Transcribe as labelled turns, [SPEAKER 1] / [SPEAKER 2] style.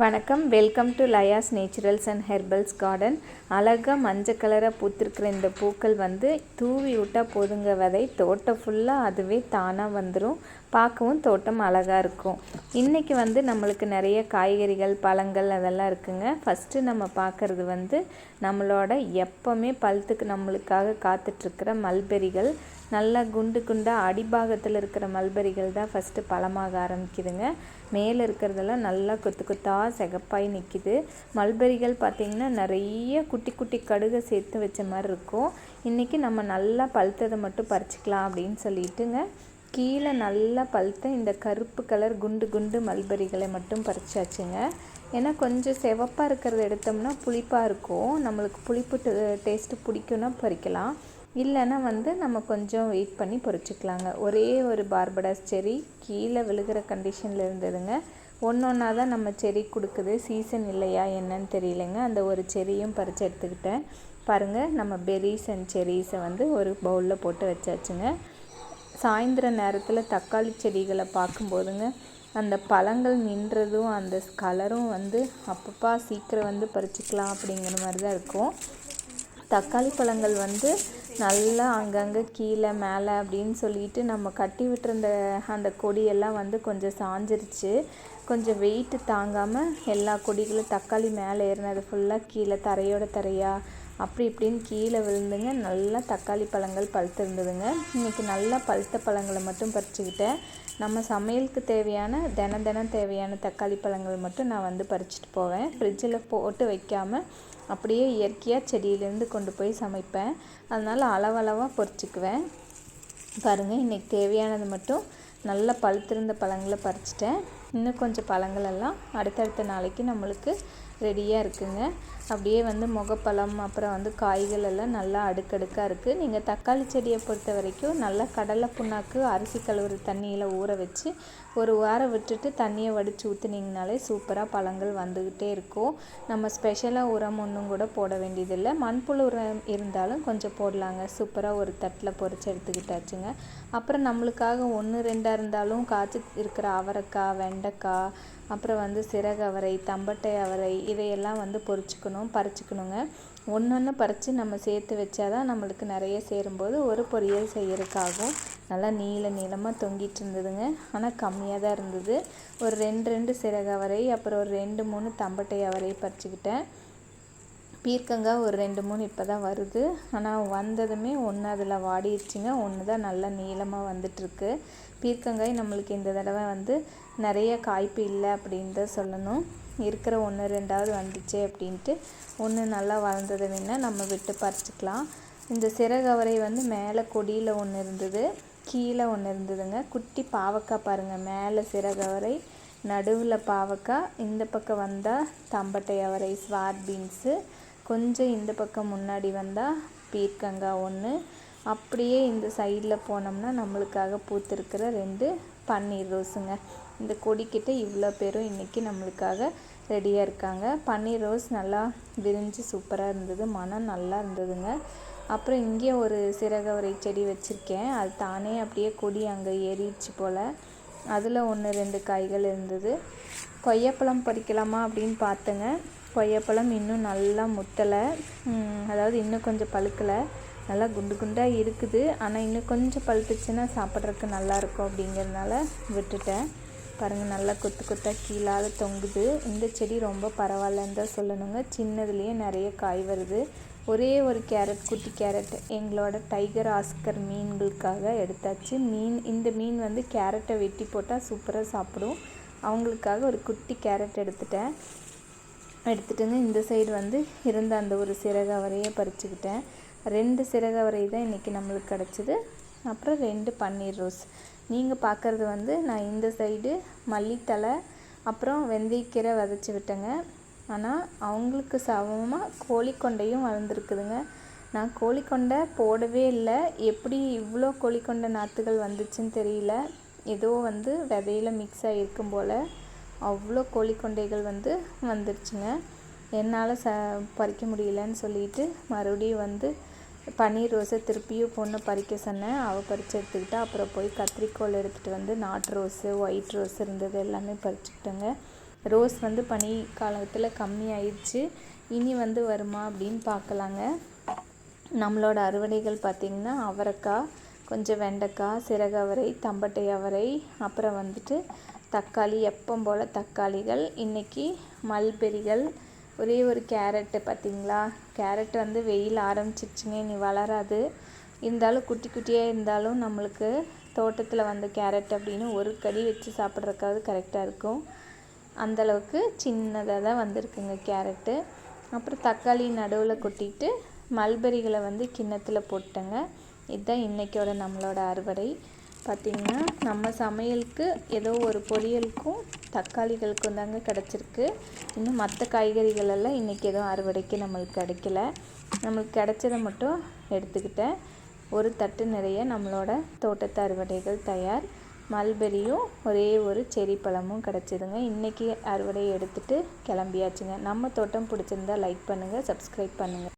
[SPEAKER 1] வணக்கம். Welcome to Laya's naturals and herbals garden அழகாக மஞ்சள் கலராக பூத்திருக்கிற இந்த பூக்கள் வந்து தூவி விட்டால் போதுங்க விதை. தோட்டம் ஃபுல்லாக அதுவே தானாக வந்துடும் பார்க்கவும் தோட்டம் அழகாக இருக்கும். இன்றைக்கி வந்து நம்மளுக்கு நிறைய காய்கறிகள் பழங்கள் அதெல்லாம் இருக்குங்க. ஃபஸ்ட்டு நம்ம பார்க்குறது வந்து நம்மளோட எப்போவுமே பழுத்துக்கு நம்மளுக்காக காத்துட்ருக்கிற மல்பெரிகள் நல்லா குண்டு குண்டாக அடிபாகத்தில் இருக்கிற மல்பெரிகள் தான் ஃபஸ்ட்டு பழமாக ஆரம்பிக்குதுங்க. மேலே இருக்கிறதெல்லாம் நல்லா கொத்து கொத்தாக சிகப்பாய் நிற்கிது மல்பெரிகள் பார்த்திங்கன்னா நிறைய குட்டி குட்டி கடுகை சேர்த்து வச்ச மாதிரி இருக்கும். இன்றைக்கி நம்ம நல்லா பழுத்ததை மட்டும் பறிச்சிக்கலாம் அப்படின்னு சொல்லிட்டுங்க. கீழே நல்லா பழுத்த இந்த கருப்பு கலர் குண்டு குண்டு மல்பெரிகளை மட்டும் பறிச்சாச்சுங்க. ஏன்னா கொஞ்சம் சிவப்பாக இருக்கிறத எடுத்தோம்னா புளிப்பாக இருக்கும். நம்மளுக்கு புளிப்பு டேஸ்ட்டு பிடிக்குன்னா பறிக்கலாம். இல்லைன்னா வந்து நம்ம கொஞ்சம் வெயிட் பண்ணி பொறிச்சிக்கலாங்க. ஒரே ஒரு பார்படாஸ் செரி கீழே விழுகிற கண்டிஷனில் இருந்ததுங்க. ஒன்று ஒன்றா தான் நம்ம செரி கொடுக்குது. சீசன் இல்லையா என்னன்னு தெரியலைங்க. அந்த ஒரு செரியும் பறித்து எடுத்துக்கிட்டேன். பாருங்கள் நம்ம பெரிஸ் அண்ட் செரீஸை வந்து ஒரு பவுலில் போட்டு வச்சாச்சுங்க. சாயந்தர நேரத்தில் தக்காளி செடிகளை பார்க்கும்போதுங்க அந்த பழங்கள் நின்றதும் அந்த கலரும் வந்து அப்பப்பா சீக்கிரம் வந்து பறிச்சிக்கலாம் அப்படிங்கிற மாதிரி தான் இருக்கும். தக்காளி பழங்கள் வந்து நல்லா அங்கங்கே கீழே மேலே அப்படின்னு சொல்லிட்டு நம்ம கட்டி விட்டுருந்த அந்த கொடியெல்லாம் வந்து கொஞ்சம் சாஞ்சிருச்சு. கொஞ்சம் வெயிட்டு தாங்காமல் எல்லா கொடிகளும் தக்காளி மேலே ஏறினது ஃபுல்லாக கீழே தரையோட தரையாக அப்படி இப்படின்னு கீழே விழுந்துங்க. நல்லா தக்காளி பழங்கள் பழுத்திருந்ததுங்க. இன்றைக்கி நல்லா பழுத்த பழங்களை மட்டும் பறிச்சுக்கிட்டேன். நம்ம சமையலுக்கு தேவையான தினம் தினம் தேவையான தக்காளி பழங்கள் மட்டும் நான் வந்து பறிச்சுட்டு போவேன். ஃப்ரிட்ஜில் போட்டு வைக்காமல் அப்படியே இயற்கையாக செடியிலேருந்து கொண்டு போய் சமைப்பேன். அதனால் அளவளவாக பொறிச்சிக்குவேன். பாருங்கள் இன்றைக்கி தேவையானது மட்டும் நல்லா பழுத்திருந்த பழங்களை பறிச்சிட்டேன். இன்னும் கொஞ்சம் பழங்களெல்லாம் அடுத்தடுத்த நாளைக்கு நம்மளுக்கு ரெடியாக இருக்குங்க. அப்படியே வந்து முகப்பழம் அப்புறம் வந்து காய்கள் எல்லாம் நல்லா அடுக்கடுக்காக இருக்குது நீங்கள் தக்காளி செடியை பொறுத்த வரைக்கும் நல்லா கடலை புண்ணாக்கு அரிசி கழுவுற தண்ணியில் ஊற வச்சு ஒரு வாரம் விட்டுட்டு தண்ணியை வடித்து ஊற்றுனீங்கனாலே சூப்பராக பழங்கள் வந்துக்கிட்டே இருக்கும். நம்ம ஸ்பெஷலாக உரம் ஒன்றும் கூட போட வேண்டியதில்லை. மண்புழு உரம் இருந்தாலும் கொஞ்சம் போடலாங்க. சூப்பராக ஒரு தட்டில் பொறிச்சு எடுத்துக்கிட்டாச்சுங்க. அப்புறம் நம்மளுக்காக ஒன்று ரெண்டாக இருந்தாலும் காய்ச்சி இருக்கிற அவரைக்காய் வெண்டைக்காய் அப்புறம் வந்து சிறகு அவரை தம்பட்டை அவரை இதையெல்லாம் வந்து பொறிச்சிக்கணும் பறிச்சுக்கணுங்க. ஒன்று ஒன்று பறித்து நம்ம சேர்த்து வச்சாதான் நம்மளுக்கு நிறைய சேரும்போது ஒரு பொரியல் செய்யறதுக்காகும் நல்லா நீள நீளமாக தொங்கிட்டு இருந்ததுங்க. ஆனால் கம்மியாக தான் இருந்தது. ஒரு ரெண்டு ரெண்டு சிறகு அவரை அப்புறம் ஒரு ரெண்டு மூணு தம்பட்டை அவரை பறிச்சுக்கிட்டேன். பீர்க்கங்காய் ஒரு ரெண்டு மூணு இப்போ தான் வருது. ஆனால் வந்ததுமே ஒன்று அதில் வாடிடுச்சுங்க. ஒன்று தான் நல்லா நீளமாக வந்துட்டுருக்கு. பீர்க்கங்காய் நம்மளுக்கு இந்த தடவை வந்து நிறைய காய்ப்பு இல்லை அப்படின்னு தான் சொல்லணும். இருக்கிற ஒன்று ரெண்டாவது வந்துச்சு அப்படின்ட்டு ஒன்று நல்லா வளர்ந்தது வேணால் நம்ம விட்டு பறிச்சிக்கலாம். இந்த சிறகவரை வந்து மேலே கொடியில் ஒன்று இருந்தது. கீழே ஒன்று இருந்ததுங்க. குட்டி பாவக்காய் பாருங்கள் மேலே சிறகவரை நடுவில் பாவக்காய். இந்த பக்கம் வந்தால் தம்பட்டை அவரை ஸ்வாட் பீன்ஸு. கொஞ்சம் இந்த பக்கம் முன்னாடி வந்தால் பீர்க்கங்காய் ஒன்று அப்படியே இந்த சைடில் போனோம்னா நம்மளுக்காக பூத்திருக்கிற ரெண்டு பன்னீர் ரோஸுங்க. இந்த கொடிக்கிட்ட இவ்வளோ பேரும் இன்றைக்கி நம்மளுக்காக ரெடியாக இருக்காங்க. பன்னீர் ரோஸ் நல்லா விரிஞ்சு சூப்பராக இருந்தது மனம் நல்லா இருந்ததுங்க. அப்புறம் இங்கே ஒரு சிறகவரை செடி வச்சுருக்கேன். அது தானே அப்படியே கொடி அங்கே ஏறிடுச்சு போல். அதில் ஒன்று ரெண்டு காய்கள் இருந்தது. கொய்யாப்பழம் பறிக்கலாமா அப்படின்னு பார்த்தேங்க. கொய்யாப்பழம் இன்னும் நல்லா முத்தலை. அதாவது இன்னும் கொஞ்சம் பழுக்கலை. நல்லா குண்டு குண்டாக இருக்குது. ஆனால் இன்னும் கொஞ்சம் பழுத்துச்சுன்னா சாப்பிட்றதுக்கு நல்லாயிருக்கும் அப்படிங்கிறதுனால விட்டுட்டேன். பாருங்கள் நல்லா கொத்து கொத்தாக கீழால் தொங்குது. இந்த செடி ரொம்ப பரவாயில்லன்னு தான் சொல்லணுங்க. சின்னதுலேயே நிறைய காய் வருது. ஒரே ஒரு கேரட் குட்டி கேரட் எங்களோட டைகர் ஆஸ்கர் மீன்களுக்காக எடுத்தாச்சு. மீன் இந்த மீன் வந்து கேரட்டை வெட்டி போட்டால் சூப்பராக சாப்பிடும். அவங்களுக்காக ஒரு குட்டி கேரட் எடுத்துட்டேன். எடுத்துட்டுங்க இந்த சைடு வந்து இருந்த அந்த ஒரு சிறகு பறிச்சுக்கிட்டேன். ரெண்டு சிறகவரை தான் இன்றைக்கி நம்மளுக்கு கிடச்சிது. அப்புறம் ரெண்டு பன்னீர் ரோஸ். நீங்கள் பார்க்குறது வந்து நான் இந்த சைடு மல்லித்தலை அப்புறம் வெந்தயக்கீரை விதைச்சி விட்டேங்க. ஆனால் அவங்களுக்கு சமமாக கோழிக்கொண்டையும் வளர்ந்துருக்குதுங்க. நான் கோழிக்கொண்டை போடவே இல்லை. எப்படி இவ்வளோ கோழிக்கொண்டை நாற்றுகள் வந்துச்சுன்னு தெரியல. ஏதோ வந்து விதையில் மிக்ஸ் ஆகிருக்கும் போல். அவ்வளோ கோழிக்கொண்டைகள் வந்து வந்துருச்சுங்க. என்னால் ச பறிக்க முடியலன்னு சொல்லிட்டு மறுபடியும் வந்து பன்னீர் ரோஸை திருப்பியும் பொண்ணு பறிக்க சொன்னேன். அவள் பறித்து எடுத்துக்கிட்டா அப்புறம் போய் கத்திரிக்கோல் எடுத்துகிட்டு வந்து நாட்டு ரோஸு ஒயிட் ரோஸ் இருந்தது எல்லாமே பறிச்சுக்கிட்டோங்க. ரோஸ் வந்து பனி காலத்தில் கம்மி ஆயிடுச்சு இனி வந்து வருமா அப்படின்னு பார்க்கலாங்க. நம்மளோட அறுவடைகள் பார்த்திங்கன்னா அவரைக்காய் கொஞ்சம் வெண்டைக்காய் சிறகவரை தம்பட்டை அவரை அப்புறம் வந்துட்டு தக்காளி எப்பம் போல் தக்காளிகள் இன்றைக்கி மல்பெரிகள் ஒரே ஒரு கேரட்டு பார்த்திங்களா? கேரட் வந்து வெயில் ஆரம்பிச்சிருச்சுங்க இனி வளராது. இருந்தாலும் குட்டி குட்டியாக இருந்தாலும் நம்மளுக்கு தோட்டத்தில் வந்த கேரட் அப்படின்னு ஒரு கடி வச்சு சாப்பிட்றதுக்காவது கரெக்டாக இருக்கும். அந்தளவுக்கு சின்னதாக தான் வந்திருக்குங்க கேரட்டு. அப்புறம் தக்காளி நடுவில் கொட்டிட்டு மல்பெரிகளை வந்து கிண்ணத்தில் போட்டேங்க. இதுதான் இன்றைக்கோட நம்மளோட அறுவடை. பார்த்திங்கன்னா நம்ம சமையலுக்கு ஏதோ ஒரு பொரியலுக்கும் தக்காளிகளுக்கும் தாங்க கிடச்சிருக்கு. இன்னும் மற்ற காய்கறிகள் எல்லாம் இன்றைக்கி எதுவும் அறுவடைக்கு நம்மளுக்கு கிடைக்கல. நம்மளுக்கு கிடைச்சதை மட்டும் எடுத்துக்கிட்டேன். ஒரு தட்டு நிறைய நம்மளோட தோட்டத்து அறுவடைகள் தயார். மல்பெரியும் ஒரே ஒரு செரி பழமும் கிடச்சிதுங்க. இன்றைக்கி அறுவடை எடுத்துகிட்டு கிளம்பியாச்சுங்க. நம்ம தோட்டம் பிடிச்சிருந்தா லைக் பண்ணுங்கள் சப்ஸ்கிரைப் பண்ணுங்கள்